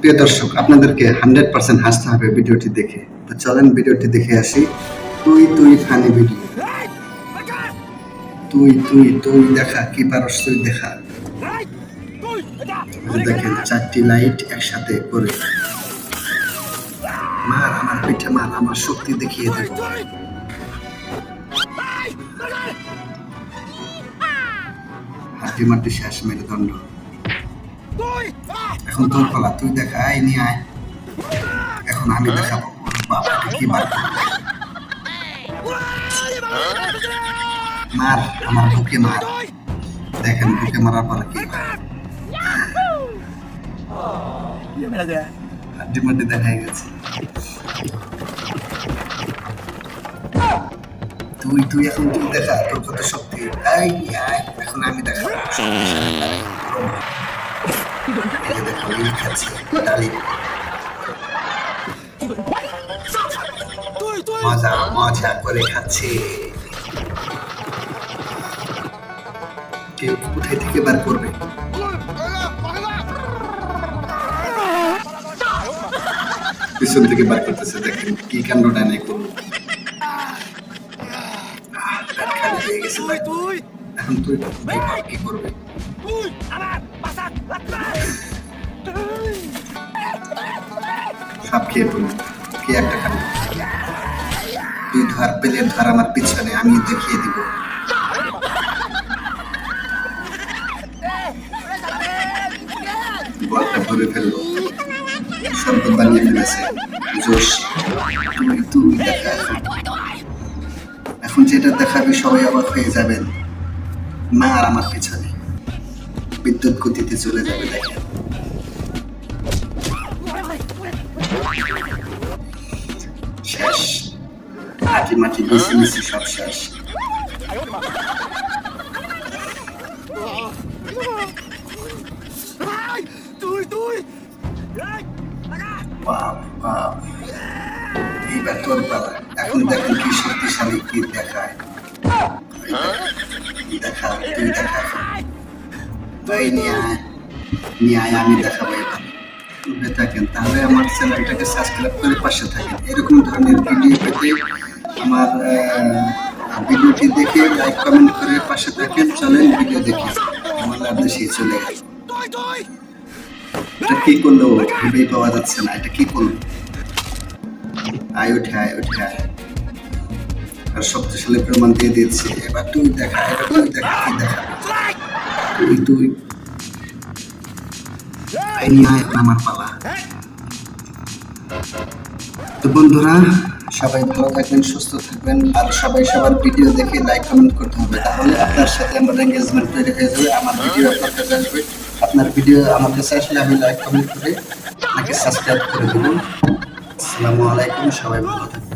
প্রিয় দর্শক, আপনাদেরকে হান্ড্রেড পার্সেন্ট হাসতে হবে ভিডিওটি দেখে। তো চলেন ভিডিওটি দেখে আসি। তুই তুই, ফানি ভিডিও। তুই তুই তুই, দেখা, কি পারস তুই দেখা। দেখেন, চারটি লাইট একসাথে করে মার, আমার পিঠে মার, আমার শক্তি দেখিয়ে দেব হাড্ডি মাটি শেষ, মেরুদণ্ড। এখন তোর পালা তুই দেখা, আয়, নিয়ে আয়। এখন আমি দেখাবো বাবা কি বার মার, আমার বুকে মার। দেখেন বুকে মারার পর কি মাটি দেখা গেছে। তুই তুই এখন তুই দেখা? তোর কত শক্তি এখন আমি দেখো মজা মজা করে খাচ্ছে কেউ কোথায় থেকে বার করবে পিছন থেকে বার করতেছে দেখেন কি কাণ্ডটা নাই হয়ে এখন তুই কি করবে সব খেয়ে পড়ল কি একটা খাবে? তুই ধর পেলে ধর আমার পিছনে, আমি দেখিয়ে দিব। বলটা শরবত বানিয়ে ফেলেছে। জোশ। তুই দেখা। এখন যেটা দেখাবে সবাই অবাক হয়ে যাবেন। মা আর আমার পিছনে। বিদ্যুৎ গতিতে চলে যাবে মাটি মাটি মিশে মিশে সব শেষ বাপ বাপ এইবার তোর পালা এখন দেখেন কি শক্তিশালী কি দেখায় দেখা তুই দেখা তুই নিয়ে আয় নিয়ে আয় আমি দেখাবো এবার থাকেন তাহলে আমার চ্যানেলটাকে সাবস্ক্রাইব করে পাশে থাকেন এরকম ধরনের ভিডিও পেতে আমার ভিডিওটি দেখে লাইক কমেন্ট করে পাশে থাকেন। চলেন ভিডিও দেখি। আমার দেশে চলে গেল। এটা কি করল? ভেবেই পাওয়া যাচ্ছে না। এটা কি করল? আয় উঠে, আয় আয় আর শক্তিশালী প্রমাণ দিয়ে দিয়েছে। এবার তুই দেখা, এবার তুই দেখা কি দেখা। তুই তুই। আমার পালা। তো বন্ধুরা সবাই ভালো থাকবেন, সুস্থ থাকবেন। আর সবাই সবার ভিডিও দেখে লাইক কমেন্ট করতে হবে। তাহলে আপনার সাথে আমার এঙ্গেজমেন্ট তৈরি হয়ে যাবে, আমার ভিডিও আপনার কাছে আসবে। আপনার ভিডিও আমার কাছে আসলে আমি লাইক কমেন্ট করে আপনাকে সাবস্ক্রাইব করে দেবেন আসসালামু আলাইকুম, সবাই ভালো থাকবেন।